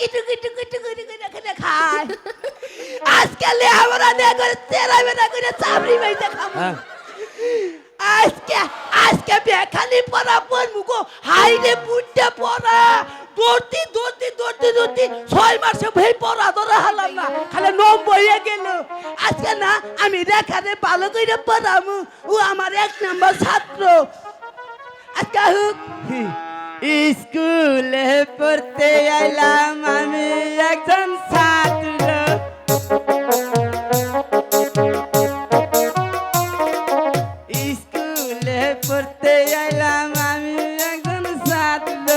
আমার কিটু কিটু কিটু কিটু করে খেতে খায় আজকে লেহাবরা দিয়ে করে তেরা করে চাবড়ি বাইতে খাব হ্যাঁ আজকে আজকে বেখালি পড়া পড়মুগো হাইরে বুটে পড়া দৌড়তি দৌড়তি দৌড়তি দৌড়তি ছয় মাসে ভাই পড়া ধরা হলাম না খালি নম বইয়ে গেল আজকে না আমি রেখারে ভালো করে পড়ামু ও আমার এক নম্বর ছাত্র আজকে হুক স্কুলে পড়তে আইলাম আমি একজন ছাত্র। স্কুলে পড়তে আইলাম আমি একজন ছাত্র।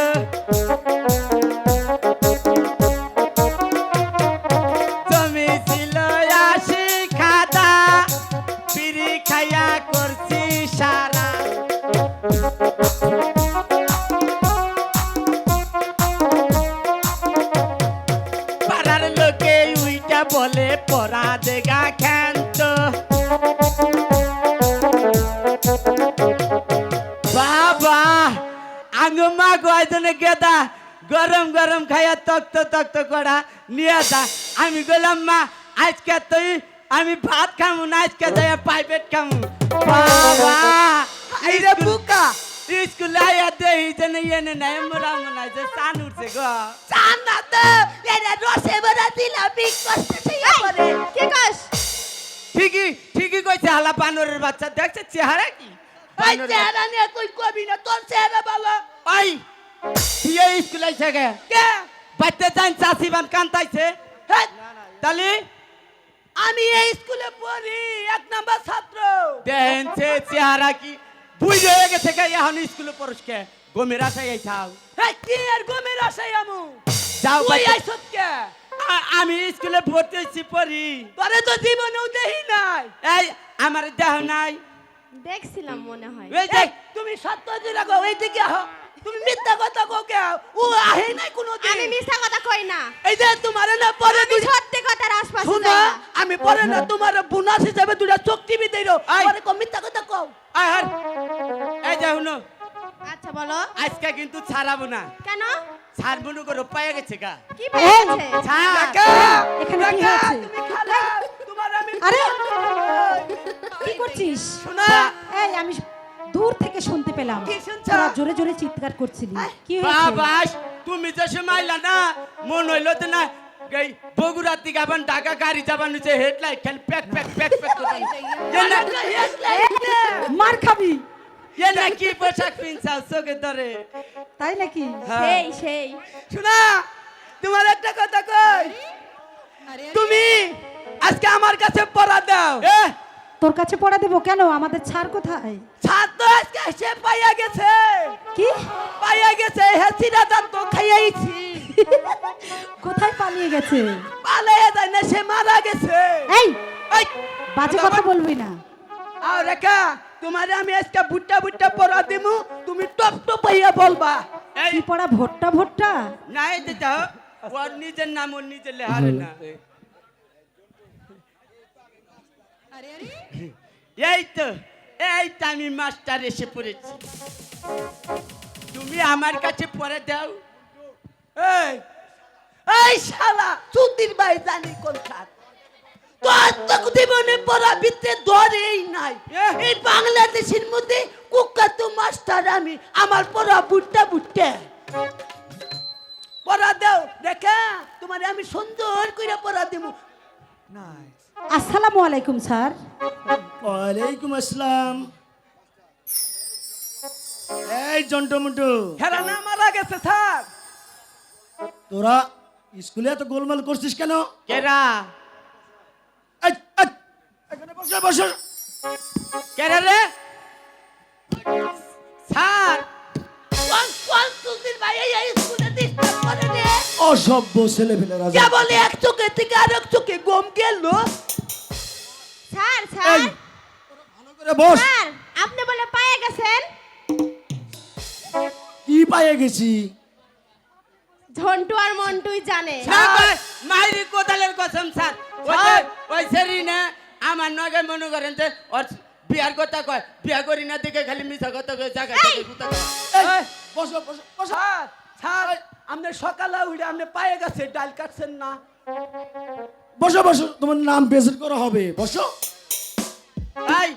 গরম গরম খাইয়া তক্ত তক্ত করা নিয়ে যা। আমি গেলাম মা আজকে তুই আমি ভাত খামু না আজকে যাই প্রাইভেট খামু। বাবা আইরে বুকা। স্কুল আয়া দেই জনে এনে নাই মোরা মোনা যে সান উঠছে গো। জান্নাতে এরে রসে ভরা দিলা বিক করতেছে এবারে কে কাস? ঠিকই ঠিকই কইছে হালা বানরের বাচ্চা। দেখছে চেহারা কি? ভাই চেহারা নিয়ে কই কবি না তোর চেহারা ভালো। ওই তুই স্কুল আইছে গে। কে? বাইতে যান চাষি বান কান্তাইছে। তালি? আমি এই স্কুলে পড়ি এক নাম্বার ছাত্র। দেনছে চেহারা কি বুঝ হয়ে গেছে এখন স্কুলে গমের আশায় কি আর গমের আমু? যাও তুই বাইতে- আইছত কে? আমি স্কুলে ভর্তি হয়েছি পড়ি। তোরে তো জীবনেও দেখি নাই। এই আমার দেহ নাই। দেখছিলাম মনে হয়। তুমি সত্য দিলা গো এই দিকে আহ। তুমি মিথ্যা কথা কও কে? ও আহে নাই কোনো আমি মিথ্যা কথা কই না। এই যে তোমার না পরে আমি সত্যি কথার আশপাশে শুনো আমি পরে না তোমার বোনাস হিসাবে দুটা চোখ টিভি দেইরো পরে কম মিথ্যা কথা কও। আয় হার। এই যে শুনো। আচ্ছা বলো। আজকে কিন্তু ছাড়াবো না। কেন? ছাড়বো না করে পায়ে গেছে গা। কি পেয়েছে ছাড়। কাকা এখানে কি খালা, তোমার আমি আরে! কি করছিস? শোনা। এই আমি দূর থেকে শুনতে পেলাম। কি শুনছ? তোরা জোরে জোরে চিৎকার করছিলি। কি হয়েছে? বাবাস তুমি যে মাইলা না মন হইল তো না গই বগুড়ার দিকে আবার ঢাকা গাড়ি যাবার নিচে হেডলাইট খালি প্যাক প্যাক প্যাক প্যাক করে মার খাবি। এ না কি পোশাক পিনছাও চোখে ধরে? তাই নাকি? সেই সেই। শোনা তোমার একটা কথা কই? তুমি আজকে আমার কাছে পড়া দাও। এ তোর কাছে পড়া দেবো কেন? আমাদের ছাড় কোথায়? ছাত্র আজকে সে পাইয়া গেছে। কি? পাইয়া গেছে হেসিরা দান তো খাইয়াইছি। কোথায় পালিয়ে গেছে? পালাইয়া যায় না সে মারা গেছে। এই এই, বাজে কথা বলবি না। আর রেখা তোমার আমি আজকে ভুট্টা ভুট্টা পড়া দিমু তুমি টপ টপ হইয়া বলবা। এই পড়া ভোট্টা ভোট্টা? না এই দিতে ওর নিজের নাম ওর নিজের লেহারে না। এই তো এই তো আমি মাস্টার এসে পড়েছি। তুমি আমার কাছে পড়ে দাও। এই এই শালা চুদির ভাই জানি কোন সাত তোর জীবনে পড়া ভিতরে ধরেই নাই। এই বাংলাদেশের মধ্যে কুকাত মাস্টার আমি আমার পড়া বুট্টা বুট্টা। পড়া দাও দেখা তোমার আমি সুন্দর করে পড়া দিব আসসালামু আলাইকুম স্যার। ওয়ালাইকুম আসসালাম। এই জন্টু মুন্টু। হেরা না মারা গেছে স্যার। তোরা স্কুলে এত গোলমাল করছিস কেন? কেরা? এই, এই, এখানে বসে বসে। কেরা রে? স্যার। কোন কোন চুদির ভাই এই স্কুলে ও অসভ্য ছেলে ফেলেরা কেবল এক চোখে থেকে আরেক চোখে গম গেল। Sir sir. ভালো করে বস। স্যার আপনি বলে পায়ে গেছেন? কি পায়ে গেছি? ঝন্টু আর মন্টুই জানে। মাইরি কোদালের কসম স্যার। ওই যে ওই সেরি না আমার নগে মনে করেন যে ওর বিয়ার কথা কয় বিয়া করি না দেখে খালি মিছা কথা কয় জায়গা এই! কয়। এই, বসো বসো বসো। Sir sir. আপনি সকালে উঠে আপনি পায়ে গেছে ডাল কাটছেন না। বসো বসো তোমার নাম প্রেজেন্ট করা হবে বসো। এই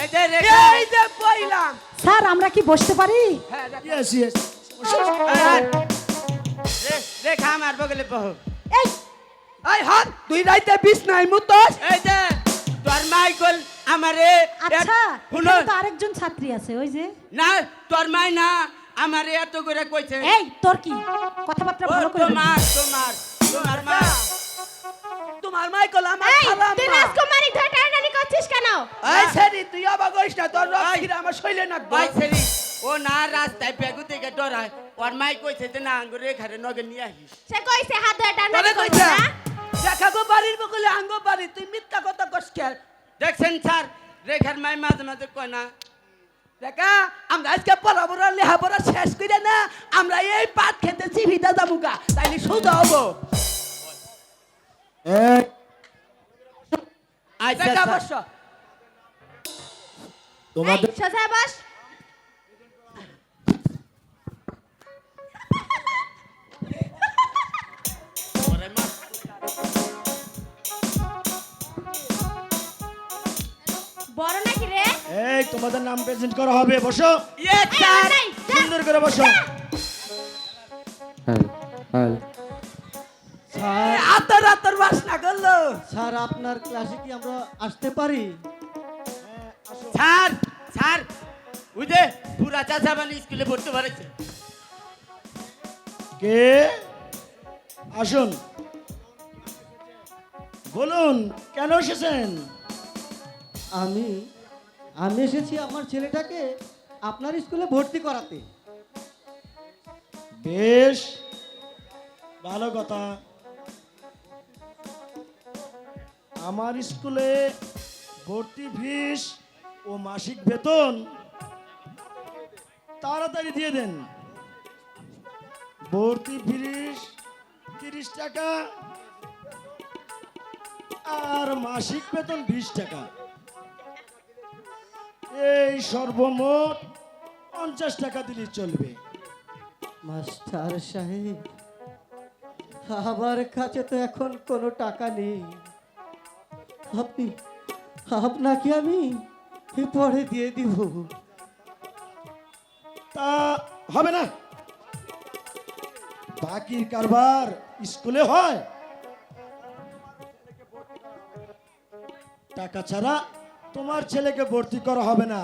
এই যে রেখা এই যে বইলাম। স্যার আমরা কি বসতে পারি? হ্যাঁ ইয়েস ইয়েস রে- রেখা আমার বগলে বহু। এই। এই হাত দুই রাইতে বিষ নাই মুতস এই যে তোর মাইকল আমারে। আচ্ছা তো আরেকজন ছাত্রী আছে ওই যে। না তোর মাই না আমারে এত করে কইছে। এই তোর কি? কথাবার্তা ভালো করে তোমার তোমার তোমার মা। তোমার মাইকল আমার এই খালাম তুই রাজকুমারী ধরে টানাটানি করছিস কেন? এই সেরি তুই অবাক হইস না তোর রক্ত আমার শৈলে না ভাই সেরি ও না রাস্তায় বেগু থেকে ডরায়। ওর মাই কইছে যে না আঙ্গুরে ঘরে নগে নিয়ে আহিস সে কইছে হাত ধরে টানাটানি কইছে না? দেখা গো বাড়ির বকলে আঙ্গ বাড়ি তুই মিথ্যা কথা কস খেল দেখছেন স্যার রেখার মাই মাঝে মাঝে কয় না দেখা আমরা আজকে পড়াবড়া লেহাপড়া শেষ করে না আমরা এই পাট খেতে চিভিটা যাবুকা তাইলে শুধু হব। আচ্ছা স্যার। বস। তোমাদের এই, এই তোমাদের নাম প্রেজেন্ট করা হবে বসো। সুন্দর করে বসো। স্যার আতর আতর বাসনা করল। স্যার আপনার ক্লাসে কি আমরা আসতে পারি? স্যার স্যার ওই যে পুরা চাচা বানি স্কুলে পড়তে পারেছে। কে? আসুন। বলুন কেন এসেছেন? আমি আমি এসেছি আমার ছেলেটাকে আপনার স্কুলে ভর্তি করাতে। বেশ, ভালো কথা। আমার স্কুলে ভর্তি ফিস ও মাসিক বেতন, তাড়াতাড়ি দিয়ে দেন। ভর্তি ফিস তিরিশ টাকা আর মাসিক বেতন বিশ টাকা। এই সর্বমোট পঞ্চাশ টাকা দিলে চলবে। মাস্টার সাহেব আমার কাছে তো এখন কোনো টাকা নেই। আপনি আপনাকে আমি পরে দিয়ে দিব। তা হবে না। বাকির কারবার স্কুলে হয়। টাকা ছাড়া তোমার ছেলেকে ভর্তি করা হবে না।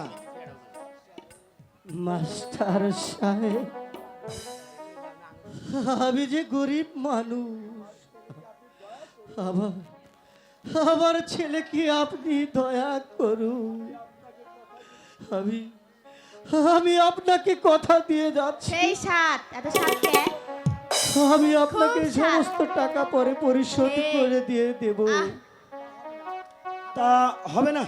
মাস্টার সাহেব আমি যে গরিব মানুষ আমার আমার ছেলেকে আপনি দয়া করুন। আমি আমি আপনাকে কথা দিয়ে যাচ্ছি। সেই সাত এত সাতকে আমি আপনাকে সমস্ত টাকা পরে পরিশোধ করে দিয়ে দেব। তা হবে না।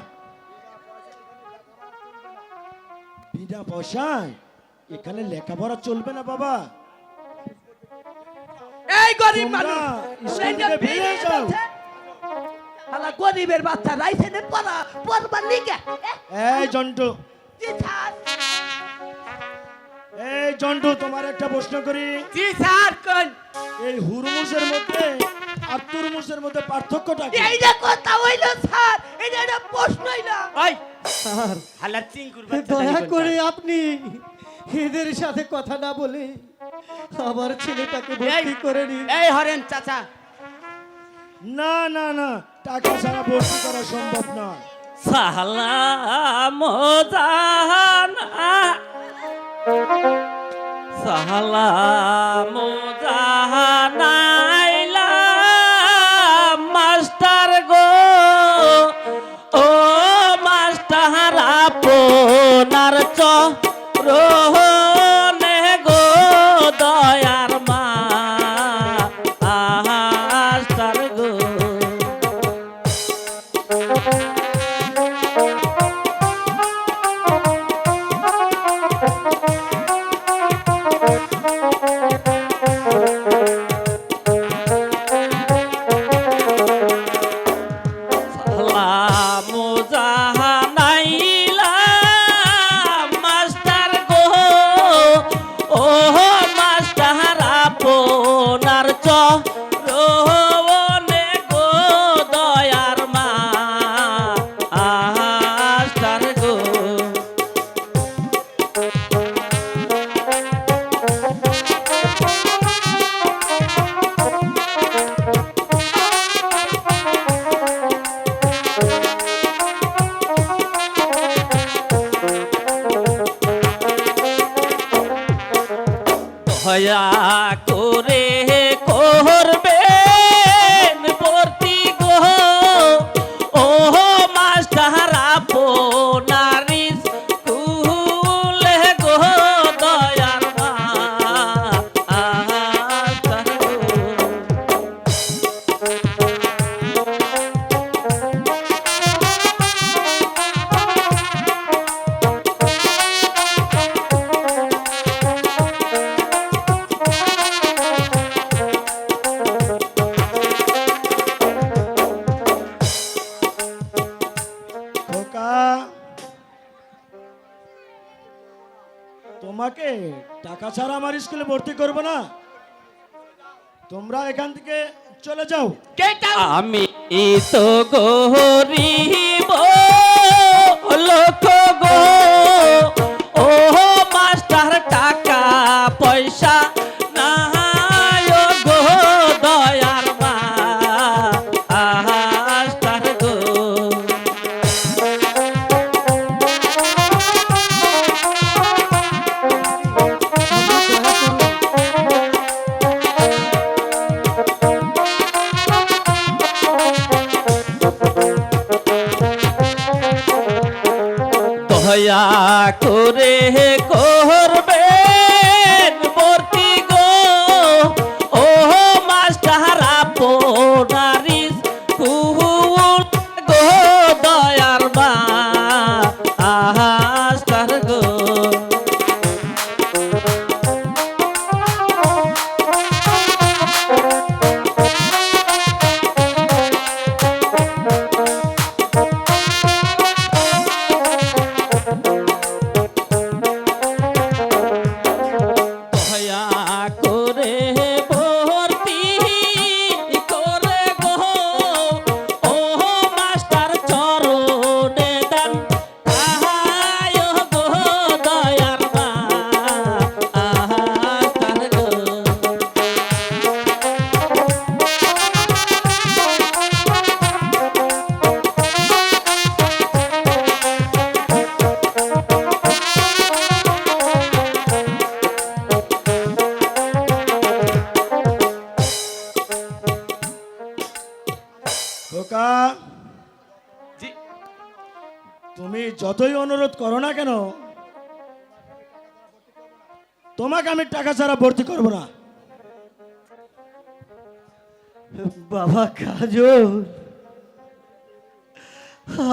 বিনা পয়সায় এখানে লেখাপড়া চলবে না বাবা। এই গরিব মানুষ। গরিবের বাচ্চা রাইছে নে পড়া পড়বার লিগে এই জন্টু। এই জন্টু তোমার একটা প্রশ্ন করি। জি স্যার কোন? এই হুরমুসের মধ্যে আর মধ্যে পার্থক্যটা কি? এই যে কথা হইল স্যার এটা একটা প্রশ্নই না ওই। স্যার বাচ্চা দয়া করে আপনি এদের সাথে কথা না বলে আমার ছেলেটাকে ভর্তি করে নিন। এই হরেন চাচা। না না না টাকা ছাড়া ভর্তি করা সম্ভব নয়। সালাম জাহানা। সালাম জাহানাইলা দয়া করে করবে তোমাকে টাকা ছাড়া আমার স্কুলে ভর্তি করব না। তোমরা এখান থেকে চলে যাও। আমি তো গরিব লোক দয়া করে করবে তোমাকে আমি টাকা ছাড়া ভর্তি করব না। বাবা কাজল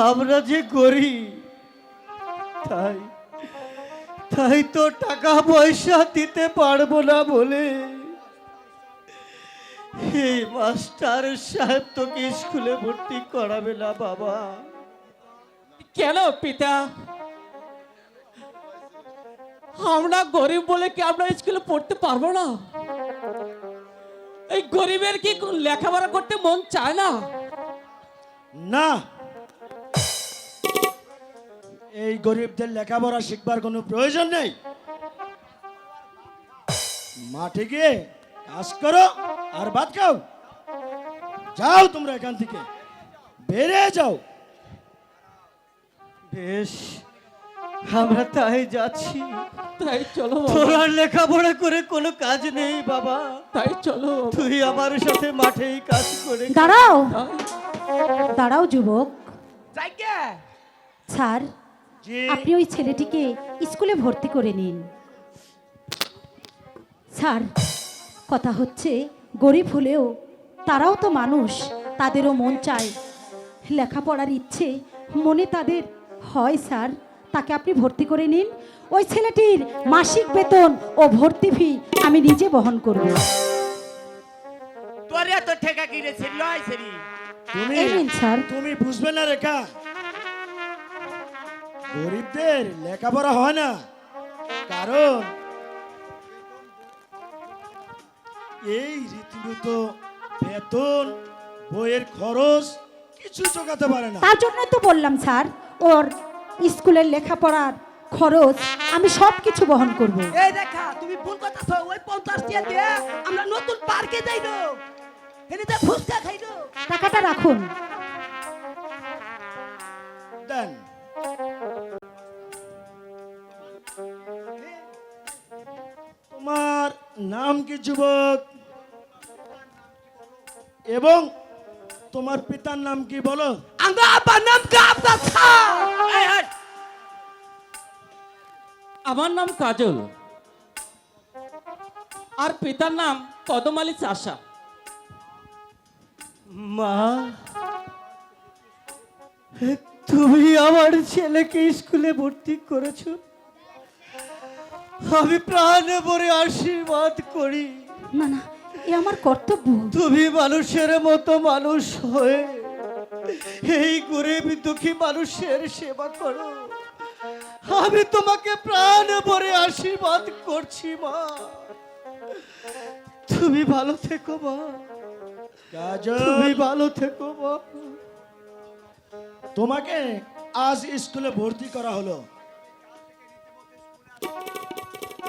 আমরা যে করি তাই তাই তো টাকা পয়সা দিতে পারব না বলে। এই মাস্টার সাহেব তোকে স্কুলে ভর্তি করাবে না বাবা। কেন পিতা? আমরা গরিব বলে কি আমরা স্কুলে পড়তে পারব না? এই গরিবের কি লেখাপড়া করতে মন চায় না? না। এই গরিবদের লেখাপড়া শিখবার কোনো প্রয়োজন নেই। মাঠে গিয়ে কাজ করো আর ভাত খাও। যাও তোমরা এখান থেকে। বেড়ে যাও। বেশ। আমরা তাই যাচ্ছি। তাই চলো বাবা, তোর আর লেখাপড়া করে কোনো কাজ নেই বাবা। তাই চলো। তুই আমার সাথে মাঠেই কাজ করে দাঁড়াও। দাঁড়াও যুবক। স্যার জি। আপনি ওই ছেলেটিকে স্কুলে ভর্তি করে নিন। স্যার কথা হচ্ছে গরিব হলেও তারাও তো মানুষ তাদেরও মন চায়। লেখাপড়ার ইচ্ছে মনে তাদের হয় স্যার। তাকে আপনি ভর্তি করে নিন। ওই ছেলেটির মাসিক বেতন ও ভর্তি ফি আমি নিজে বহন করব। তোর এত ঠেকা ছিল সেরি তুমি এই নিন স্যার। তুমি বুঝবে না রেখা গরিবদের লেখাপড়া হয় না। কারণ এই রীতিমতো বেতন বইয়ের খরচ কিছু চোকাতে পারে না। তার জন্য তো বললাম স্যার। ওর স্কুলের লেখাপড়ার খরচ আমি সব কিছু বহন করব। এই দেখা তুমি ভুল কথা ওই পঞ্চাশ টিয়া দিয়ে আমরা নতুন পার্কে যাইলো এনে ফুচকা খাইলো টাকাটা রাখুন। দেন। তোমার নাম কি যুবক? এবং তোমার পিতার নাম কি বলো? আব্বার নাম গাবদা স্যার এই হট। আমার নাম কাজল। আর পিতার নাম পদমালী চাষা। মা তুমি আমার ছেলেকে স্কুলে ভর্তি করেছ। আমি প্রাণে ভরে আশীর্বাদ করি। না না এ আমার কর্তব্য। তুমি মানুষের মতো মানুষ হয়ে এই গরিব দুঃখী মানুষের সেবা করো। আমি তোমাকে প্রাণ ভরে আশীর্বাদ করছি মা। তুমি ভালো থেকো মা। তুমি ভালো থেকো মা। তোমাকে আজ স্কুলে ভর্তি করা হলো।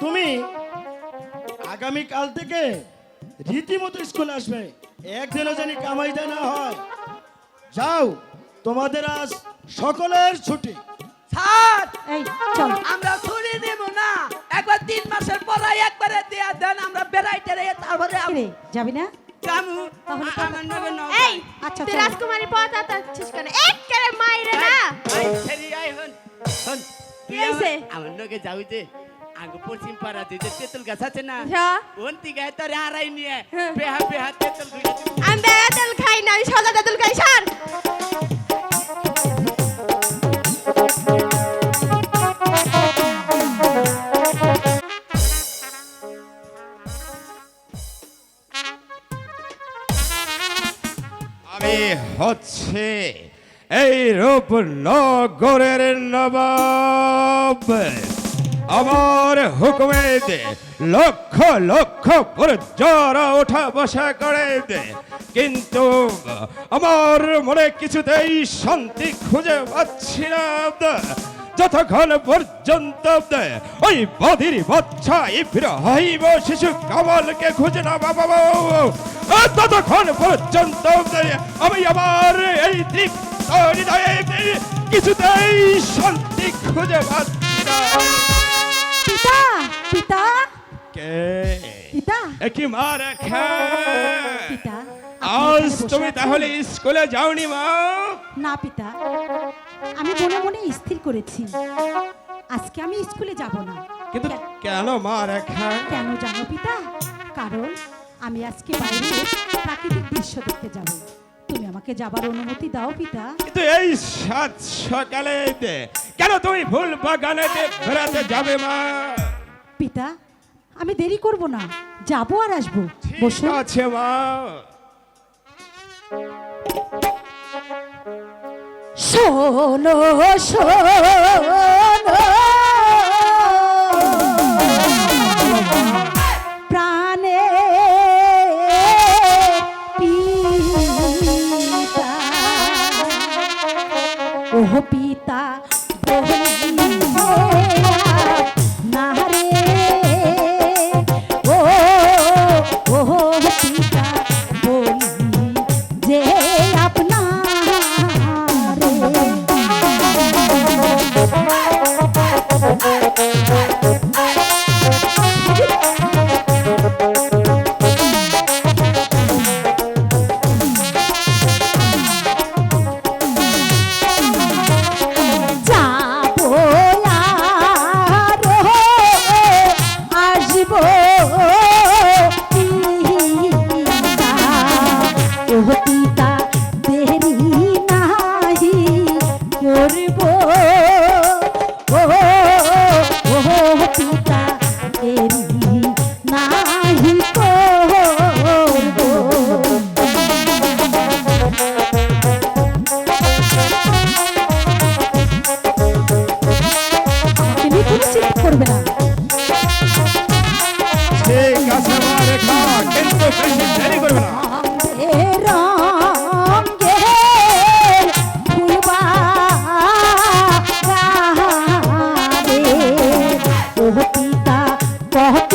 তুমি আগামী কাল থেকে রীতিমতো স্কুলে আসবে। একদিনও জানি কামাই না হয়। যাও তোমাদের আজ সকলের ছুটি। স্যার এই চল। আমরা ছুরি দেব না। একবার তিন মাসের পড়াই একবারে দেয়া দেন আমরা বেড়াইতে রে তারপরে রে যাবি না? আমার নগে ন এই আচ্ছা, তুই রাজকুমারী পথ আতাচ্ছিস কেন? একেবারে মাইরে না। আই ছেড়ি আই হন। হন। কি হইছে? আমার- আমার নগে যাও আগে পশ্চিম পাড়াতে যে তেঁতুল গাছ আছে না হ্যাঁ। থেকে তোরে আড়াই নিয়ে। পেহা পেহা তেঁতুল আমি বেড়া তেল খাই না আমি সাদা তেল খাই সার আমি হচ্ছে এই রূপনগরের নবাব। আমার হুকুমে দে, লক্ষ লক্ষ যারা ওঠা বসা করে দে। কিন্তু আমার মনে কিছুতেই শান্তি খুঁজে পাচ্ছি না। যতক্ষণ পর্যন্ত ওই বাদির বাচ্চা ও শিশু কামালকে খুঁজে না বাবা ততক্ষণ পর্যন্ত আমি আমার এই হৃদয়ে কিছুতেই শান্তি খুঁজে পাচ্ছি না। পিতা পিতা কে? পিতা। একই মা রেখা পিতা আজ তুমি? তাহলে স্কুলে যাওনি মা? না পিতা। আমি মনে মনে স্থির করেছি। আজকে আমি স্কুলে যাব না। কিন্তু কে- কেন মা রেখা কেন জানো পিতা? কারণ আমি আজকে বাইরে প্রাকৃতিক দৃশ্য দেখতে যাব। তুমি আমাকে যাবার অনুমতি দাও পিতা। কিন্তু এই সাত সকালে কেন তুমি ফুল বাগানে বেড়াতে যাবে মা? পিতা আমি দেরি করব না যাব আর আসব। ঠিক আছে মা। শোনো শোনো। প্রাণে পিতা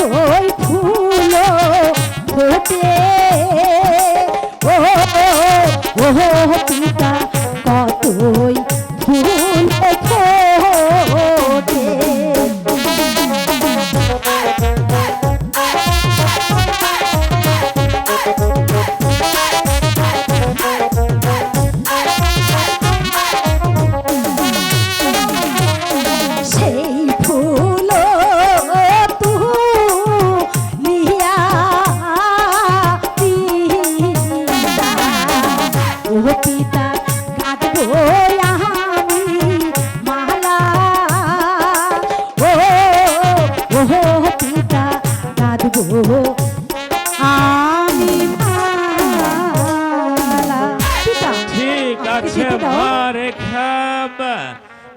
oh.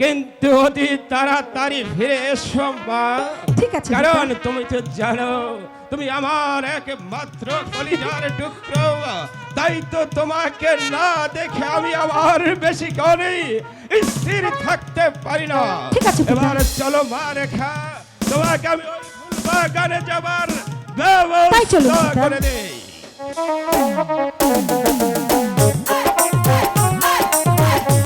কিন্তু অতি তাড়াতাড়ি ফিরে এসো মা। ঠিক আছে কারণ তুমি তো জানো তুমি আমার একমাত্র কলিজার টুকরো। তাই তো তোমাকে না দেখে আমি আমার বেশি করে স্থির থাকতে পারি না। ঠিক আছে, এবার চলো মা রেখা। তোমাকে আমি ওই বাগানে যাবার ব্যবস্থা করে দেই।